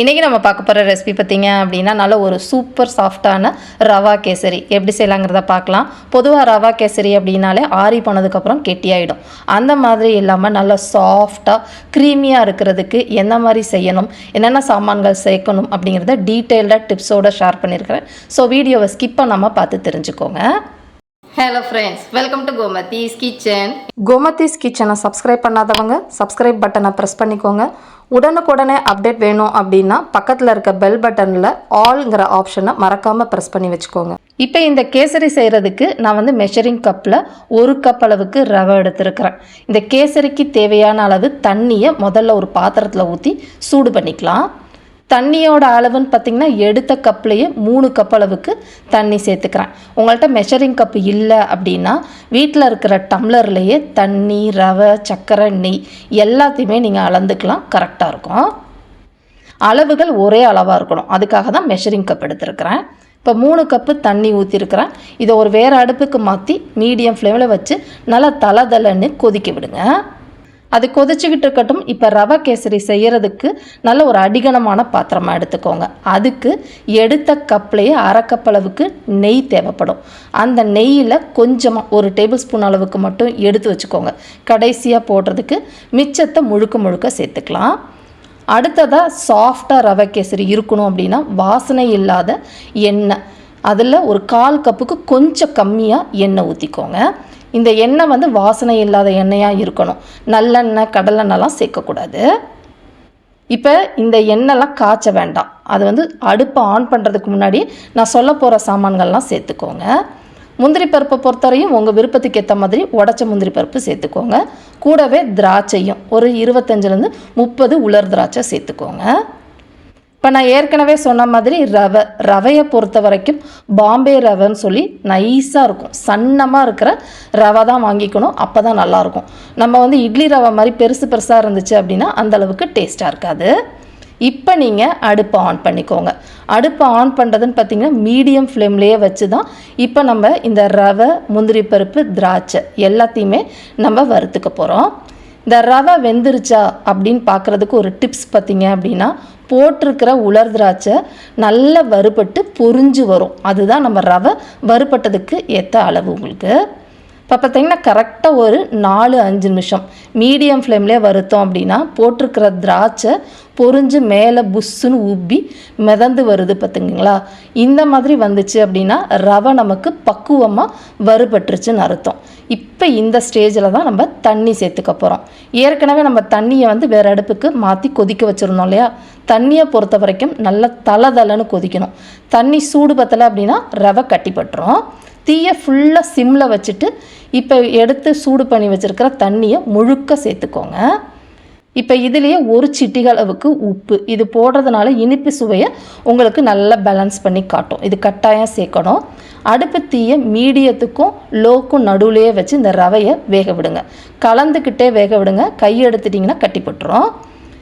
இன்றைக்கி நம்ம பார்க்க போகிற ரெசிபி பார்த்தீங்க அப்படின்னா நல்ல ஒரு சூப்பர் சாஃப்டான ரவா கேசரி. எப்படி செய்யலாங்கிறத பார்க்கலாம். பொதுவாக ரவா கேசரி அப்படின்னாலே ஆறி போனதுக்கப்புறம் கெட்டியாயிடும். அந்த மாதிரி இல்லாமல் நல்ல சாஃப்டாக க்ரீமியாக இருக்கிறதுக்கு என்ன மாதிரி செய்யணும் என்னென்ன சாமான்கள் சேர்க்கணும் அப்படிங்கிறத டீட்டெயில்டாக டிப்ஸோடு ஷேர் பண்ணியிருக்கிறேன். ஸோ வீடியோவை ஸ்கிப் பண்ணாமல் பார்த்து தெரிஞ்சுக்கோங்க. Hello friends welcome to Gomathi's kitchen Gomathi's கிச்சனை சப்ஸ்கிரைப் பண்ணாதவங்க சப்ஸ்கிரைப் பட்டனை ப்ரெஸ் பண்ணிக்கோங்க. உடனுக்குடனே அப்டேட் வேணும் அப்படின்னா பக்கத்தில் இருக்க பெல் பட்டனில் ஆல்ங்கிற ஆப்ஷனை மறக்காமல் ப்ரெஸ் பண்ணி வச்சுக்கோங்க. இப்போ இந்த கேசரி செய்கிறதுக்கு நான் வந்து மெஷரிங் கப்பில் ஒரு கப் அளவுக்கு ரவை எடுத்திருக்கிறேன். இந்த கேசரிக்கு தேவையான அளவு தண்ணியை முதல்ல ஒரு பாத்திரத்தில் ஊற்றி சூடு பண்ணிக்கலாம். தண்ணியோட அளவுன்னு பார்த்தீங்கன்னா எடுத்த கப்லேயே மூணு கப் அளவுக்கு தண்ணி சேர்த்துக்கிறேன். உங்கள்கிட்ட மெஷரிங் கப் இல்லை அப்படின்னா வீட்டில் இருக்கிற டம்ளர்லேயே தண்ணி ரவை சர்க்கரை நெய் எல்லாத்தையுமே நீங்கள் அளந்துக்கலாம். கரெக்டாக இருக்கும். அளவுகள் ஒரே அளவாக இருக்கணும். அதுக்காக தான் மெஷரிங் கப் எடுத்துருக்கிறேன். இப்போ மூணு கப்பு தண்ணி ஊற்றிருக்கிறேன் இதை ஒரு வேறு அடுப்புக்கு மாற்றி மீடியம் ஃப்ளேமில் வச்சு நல்லா தலை தலைன்னு கொதிக்க விடுங்க. அது கொதிச்சுக்கிட்டு இருக்கட்டும். இப்போ ரவை கேசரி செய்கிறதுக்கு நல்ல ஒரு அடிகனமான பாத்திரமாக எடுத்துக்கோங்க. அதுக்கு எடுத்த கப்லேயே அரை கப் அளவுக்கு நெய் தேவைப்படும். அந்த நெய்யில் கொஞ்சமாக ஒரு டேபிள் ஸ்பூன் அளவுக்கு மட்டும் எடுத்து வச்சுக்கோங்க. கடைசியாக போடுறதுக்கு மிச்சத்தை முழுக்க முழுக்க சேர்த்துக்கலாம். அடுத்ததாக சாஃப்டாக ரவை கேசரி இருக்கணும் அப்படின்னா வாசனை இல்லாத எண்ணெய். அதில் ஒரு கால் கப்புக்கு கொஞ்சம் கம்மியாக எண்ணெய் ஊற்றிக்கோங்க இந்த எண்ணெய் வந்து வாசனை இல்லாத எண்ணெயாக இருக்கணும். நல்லெண்ணெய் கடலெண்ணெய்லாம் சேர்க்கக்கூடாது. இப்போ இந்த எண்ணெய்லாம் காய்ச்ச வேண்டாம். அது வந்து அடுப்பை ஆன் பண்ணுறதுக்கு முன்னாடி நான் சொல்ல போகிற சாமான்கள்லாம் சேர்த்துக்கோங்க. முந்திரி பருப்பை பொறுத்தவரையும் உங்கள் விருப்பத்துக்கு ஏற்ற மாதிரி உடச்ச முந்திரி பருப்பு சேர்த்துக்கோங்க. கூடவே திராட்சையும் ஒரு இருபத்தஞ்சிலேருந்து முப்பது உலர் திராட்சை சேர்த்துக்கோங்க. இப்போ நான் ஏற்கனவே சொன்ன மாதிரி ரவை ரவையை பொறுத்த வரைக்கும் பாம்பே ரவைன்னு சொல்லி நைஸாக இருக்கும். சன்னமாக இருக்கிற ரவை தான் வாங்கிக்கணும். அப்போ தான் நல்லாயிருக்கும். நம்ம வந்து இட்லி ரவை மாதிரி பெருசு பெருசாக இருந்துச்சு அப்படின்னா அந்தளவுக்கு டேஸ்ட்டாக இருக்காது. இப்போ நீங்கள் அடுப்பை ஆன் பண்ணிக்கோங்க. அடுப்பை ஆன் பண்ணுறதுன்னு பார்த்தீங்கன்னா மீடியம் ஃப்ளேம்லேயே வச்சு தான் இப்போ நம்ம இந்த ரவை முந்திரி பருப்பு திராட்சை எல்லாத்தையுமே நம்ம வறுத்துக்க போகிறோம் இந்த ரவை வெந்துருச்சா அப்படின்னு பார்க்குறதுக்கு ஒரு டிப்ஸ் பார்த்தீங்க அப்படின்னா போட்டிருக்கிற உலர் திராட்சை நல்லா வறுபட்டு பொரிஞ்சு வரும். அதுதான் நம்ம ரவை வறுபட்டதுக்கு ஏற்ற அளவு உங்களுக்கு. இப்போ பார்த்தீங்கன்னா கரெக்டாக ஒரு நாலு அஞ்சு நிமிஷம். மீடியம் ஃப்ளேம்லே வருத்தோம் அப்படின்னா போட்டிருக்கிற திராட்சை பொறிஞ்சு மேலே புஷ்ஷுன்னு உப்பி மிதந்து வருது பார்த்துங்களா இந்த மாதிரி வந்துச்சு அப்படின்னா ரவை நமக்கு பக்குவமாக வறுபட்டுருச்சுன்னு அர்த்தம். இப்போ இந்த ஸ்டேஜில் தான் நம்ம தண்ணி சேர்த்துக்க போகிறோம் ஏற்கனவே நம்ம தண்ணியை வந்து வேறு அடுப்புக்கு மாற்றி கொதிக்க வச்சுருந்தோம் இல்லையா? தண்ணியை பொறுத்த வரைக்கும் நல்லா தலை தலைன்னு கொதிக்கணும். தண்ணி சூடு பத்தலை அப்படின்னா ரவை கட்டிப்பட்டுரும். தீயை ஃபுல்லாக சிம்மில் வச்சுட்டு இப்போ எடுத்து சூடு பண்ணி வச்சுருக்கிற தண்ணியை முழுக்க சேர்த்துக்கோங்க. இப்போ இதுலேயே ஒரு சிட்டிகள் அளவுக்கு உப்பு. இது போடுறதுனால இனிப்பு சுவையை உங்களுக்கு நல்லா பேலன்ஸ் பண்ணி காட்டும். இது கட்டாயம் சேர்க்கணும். அடுப்பு தீயை மீடியத்துக்கும் லோக்கும் நடுவுலையே வச்சு இந்த ரவையை வேக விடுங்க. கலந்துக்கிட்டே வேக விடுங்க. கை எடுத்துட்டிங்கன்னா கட்டிப்பட்டுரும்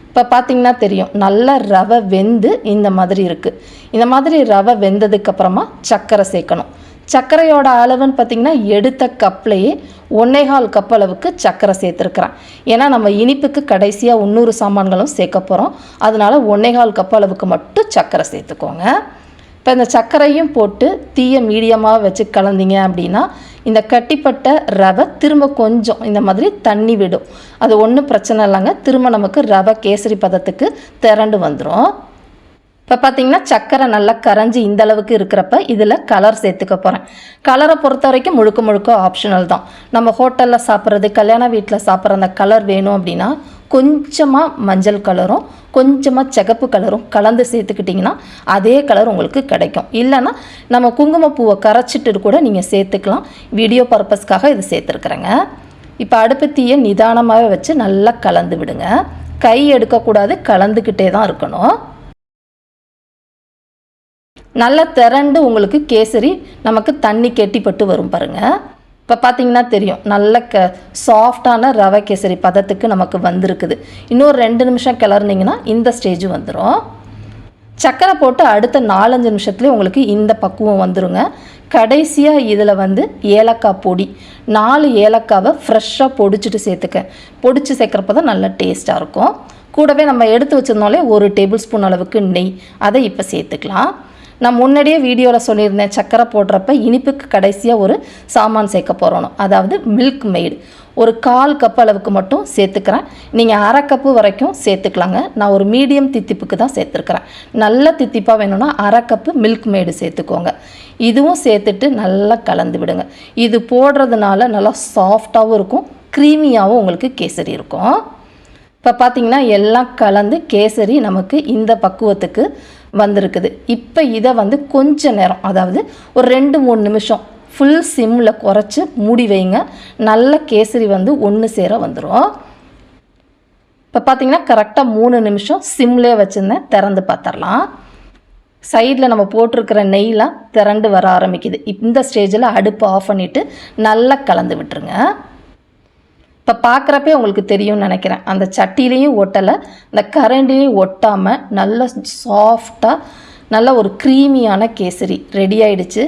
இப்போ பார்த்தீங்கன்னா தெரியும். நல்லா ரவை வெந்து இந்த மாதிரி இருக்குது இந்த மாதிரி ரவை வெந்ததுக்கப்புறமா சர்க்கரை சேர்க்கணும். சர்க்கரையோட அளவுன்னு பார்த்திங்கன்னா எடுத்த கப்லேயே ஒன்னேகால் கப் அளவுக்கு சர்க்கரை சேர்த்துருக்குறேன். ஏன்னா நம்ம இனிப்புக்கு கடைசியாக இன்னொரு சாமான்களும் சேர்க்க போகிறோம் அதனால் ஒன்னேகால் கப் அளவுக்கு மட்டும் சர்க்கரை சேர்த்துக்கோங்க. இப்போ இந்த சர்க்கரையும் போட்டு தீயை மீடியமாக வச்சு கலந்தீங்க அப்படின்னா இந்த கட்டிப்பட்ட ரவை திரும்ப கொஞ்சம் இந்த மாதிரி தண்ணி விடும். அது ஒன்றும் பிரச்சனை இல்லைங்க. திரும்ப நமக்கு ரவை கேசரி பதத்துக்கு திரண்டு வந்துடும் இப்போ பார்த்தீங்கன்னா சக்கரை நல்லா கரைஞ்சி இந்த அளவுக்கு இருக்கிறப்ப இதில் கலர் சேர்த்துக்க போகிறேன் கலரை பொறுத்த வரைக்கும் முழுக்க முழுக்க ஆப்ஷனல் தான். நம்ம ஹோட்டலில் சாப்பிட்றது கல்யாண வீட்டில் சாப்பிட்ற அந்த கலர் வேணும் அப்படின்னா கொஞ்சமாக மஞ்சள் கலரும் கொஞ்சமாக சிகப்பு கலரும் கலந்து சேர்த்துக்கிட்டிங்கன்னா அதே கலர் உங்களுக்கு கிடைக்கும். இல்லைன்னா நம்ம குங்குமப்பூவை கரைச்சிட்டு கூட நீங்கள் சேர்த்துக்கலாம். வீடியோ பர்பஸ்க்காக இது சேர்த்துருக்குறேங்க. இப்போ அடுப்பு தீயை நிதானமாகவே வச்சு நல்லா கலந்து விடுங்க. கை எடுக்கக்கூடாது கலந்துக்கிட்டே தான் இருக்கணும். நல்லா திரண்டு உங்களுக்கு கேசரி நமக்கு தண்ணி கெட்டிப்பட்டு வரும் பாருங்கள் இப்போ பார்த்தீங்கன்னா தெரியும் நல்ல க சாஃப்டான ரவை கேசரி பதத்துக்கு நமக்கு வந்திருக்குது. இன்னொரு ரெண்டு நிமிஷம் கிளறினீங்கன்னா இந்த ஸ்டேஜ் வந்துடும் சர்க்கரை போட்டு அடுத்த நாலஞ்சு நிமிஷத்துலேயே உங்களுக்கு இந்த பக்குவம் வந்துருங்க. கடைசியாக இதில் வந்து ஏலக்காய் பொடி நாலு ஏலக்காவை ஃப்ரெஷ்ஷாக பொடிச்சிட்டு சேர்த்துக்க. பொடிச்சு சேர்க்குறப்ப தான் நல்ல டேஸ்ட்டாக இருக்கும். கூடவே நம்ம எடுத்து வச்சிருந்தாலே ஒரு டேபிள் ஸ்பூன் அளவுக்கு நெய் அதை இப்போ சேர்த்துக்கலாம். நான் முன்னாடியே வீடியோவில் சொல்லியிருந்தேன் சர்க்கரை போடுறப்ப இனிப்புக்கு கடைசியாக ஒரு சாமான் சேர்க்க போகிறோம் அதாவது மில்க் மெய்டு ஒரு கால் கப் அளவுக்கு மட்டும் சேர்த்துக்கிறேன். நீங்கள் அரை கப்பு வரைக்கும் சேர்த்துக்கலாங்க. நான் ஒரு மீடியம் தித்திப்புக்கு தான் சேர்த்துருக்குறேன். நல்ல தித்திப்பாக வேணும்னா அரை கப்பு மில்க் மேடு சேர்த்துக்கோங்க. இதுவும் சேர்த்துட்டு நல்லா கலந்து விடுங்க. இது போடுறதுனால நல்லா சாஃப்டாகவும் இருக்கும் க்ரீமியாகவும் உங்களுக்கு கேசரி இருக்கும். இப்போ பார்த்தீங்கன்னா எல்லாம் கலந்து கேசரி நமக்கு இந்த பக்குவத்துக்கு வந்திருக்குது. இப்போ இதை வந்து கொஞ்ச நேரம் அதாவது ஒரு ரெண்டு மூணு நிமிஷம் ஃபுல் சிம்மில் குறைச்சி மூடி வைங்க. நல்ல கேசரி வந்து ஒன்று சேர வந்துடும் இப்போ பார்த்தீங்கன்னா கரெக்டாக மூணு நிமிஷம் சிம்லேயே வச்சுருந்தேன். திறந்து பார்த்துடலாம் சைடில் நம்ம போட்டிருக்கிற நெய்லாம் திரண்டு வர ஆரம்பிக்குது. இந்த ஸ்டேஜில் அடுப்பு ஆஃப் பண்ணிவிட்டு நல்லா கலந்து விட்டுருங்க. இப்போ பார்க்குறப்பே உங்களுக்கு தெரியும்னு நினைக்கிறேன். அந்த சட்டிலையும் ஒட்டலை இந்த கரண்டிலையும் ஒட்டாமல் நல்ல சாஃப்டாக நல்ல ஒரு க்ரீமியான கேசரி ரெடி ஆயிடுச்சு.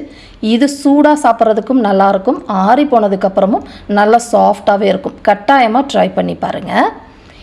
இது சூடாக சாப்பிட்றதுக்கும் நல்லாயிருக்கும் ஆறி போனதுக்கப்புறமும் நல்லா சாஃப்டாகவே இருக்கும். கட்டாயமாக ட்ரை பண்ணி பாருங்கள்